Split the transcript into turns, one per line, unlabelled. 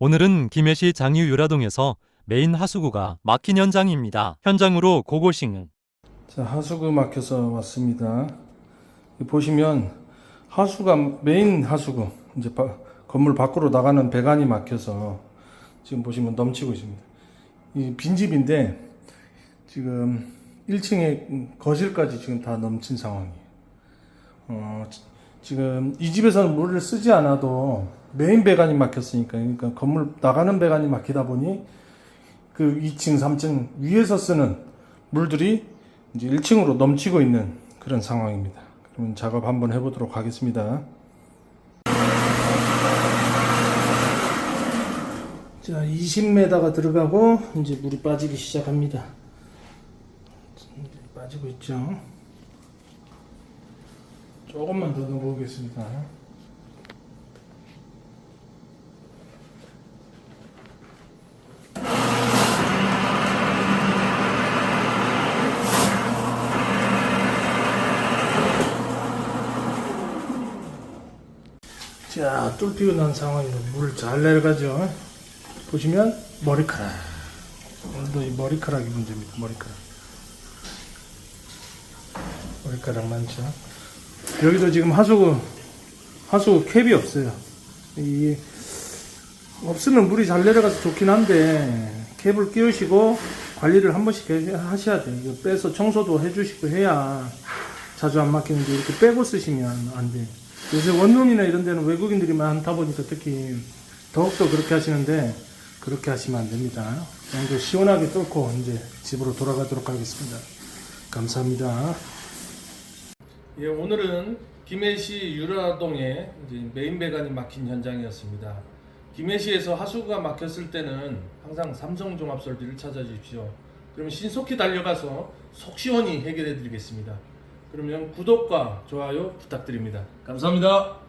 오늘은 김해시 장유 유라동에서 메인 하수구가 막힌 현장입니다. 현장으로 고고싱.
자, 하수구 막혀서 왔습니다. 보시면 하수가 메인 하수구 이제 바- 건물 밖으로 나가는 배관이 막혀서 지금 보시면 넘치고 있습니다. 이 빈집인데 지금 1층에 거실까지 지금 다 넘친 상황이에요. 어, 지- 지금 이 집에서는 물을 쓰지 않아도 메인 배관이 막혔으니까 그러니까 건물 나가는 배관이 막히다 보니 그 2층, 3층 위에서 쓰는 물들이 이제 1층으로 넘치고 있는 그런 상황입니다. 그러면 작업 한번 해보도록 하겠습니다. 자, 20m가 들어가고 이제 물이 빠지기 시작합니다. 빠지고 있죠. 조금만 더 넣어보겠습니다. 자, 뚫히고 난 상황에서 물잘 내려가죠. 보시면 머리카락. 오늘도 이 머리카락이 문제입니다. 머리카락. 머리카락 많죠. 여기도 지금 하수구 하수구 캡이 없어요. 이 없으면 물이 잘 내려가서 좋긴 한데 캡을 끼우시고 관리를 한 번씩 해- 하셔야 돼요. 이거 빼서 청소도 해주시고 해야 자주 안 막히는데 이렇게 빼고 쓰시면 안 돼요. 요새 원룸이나 이런 데는 외국인들이 많다 보니까 특히 더욱더 그렇게 하시는데 그렇게 하시면 안 됩니다. 그냥 시원하게 뚫고 이제 집으로 돌아가도록 하겠습니다. 감사합니다. 예, 오늘은 김해시 유라동에 메인 배관이 막힌 현장이었습니다. 김해시에서 하수구가 막혔을 때는 항상 삼성종합설비를 찾아주십시오. 그러면 신속히 달려가서 속 시원히 해결해 드리겠습니다. 그러면 구독과 좋아요 부탁드립니다. 감사합니다.